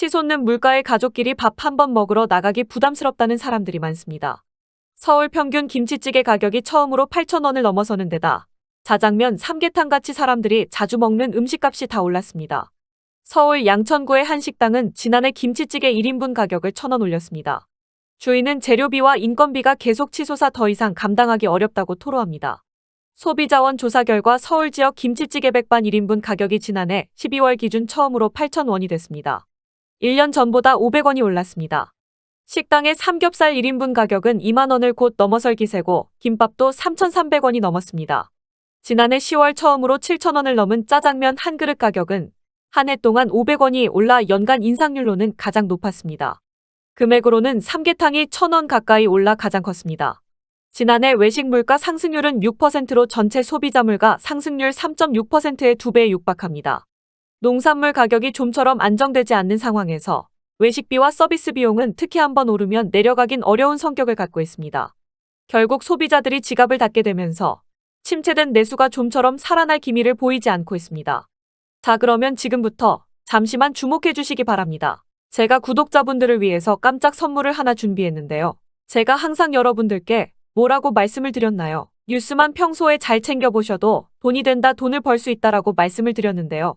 치솟는 물가에 가족끼리 밥 한 번 먹으러 나가기 부담스럽다는 사람들이 많습니다. 서울 평균 김치찌개 가격이 처음으로 8,000원을 넘어서는 데다 자장면, 삼계탕 같이 사람들이 자주 먹는 음식값이 다 올랐습니다. 서울 양천구의 한 식당은 지난해 김치찌개 1인분 가격을 1,000원 올렸습니다. 주인은 재료비와 인건비가 계속 치솟아 더 이상 감당하기 어렵다고 토로합니다. 소비자원 조사 결과 서울 지역 김치찌개 백반 1인분 가격이 지난해 12월 기준 처음으로 8,000원이 됐습니다. 1년 전보다 500원이 올랐습니다. 식당의 삼겹살 1인분 가격은 2만원을 곧 넘어설 기세고 김밥도 3,300원이 넘었습니다. 지난해 10월 처음으로 7,000원을 넘은 짜장면 한 그릇 가격은 한 해 동안 500원이 올라 연간 인상률로는 가장 높았습니다. 금액으로는 삼계탕이 1,000원 가까이 올라 가장 컸습니다. 지난해 외식 물가 상승률은 6%로 전체 소비자 물가 상승률 3.6%의 2배에 육박합니다. 농산물 가격이 좀처럼 안정되지 않는 상황에서 외식비와 서비스 비용은 특히 한번 오르면 내려가긴 어려운 성격을 갖고 있습니다. 결국 소비자들이 지갑을 닫게 되면서 침체된 내수가 좀처럼 살아날 기미를 보이지 않고 있습니다. 자, 그러면 지금부터 잠시만 주목해 주시기 바랍니다. 제가 구독자분들을 위해서 깜짝 선물을 하나 준비했는데요. 제가 항상 여러분들께 뭐라고 말씀을 드렸나요? 뉴스만 평소에 잘 챙겨보셔도 돈이 된다, 돈을 벌 수 있다라고 말씀을 드렸는데요.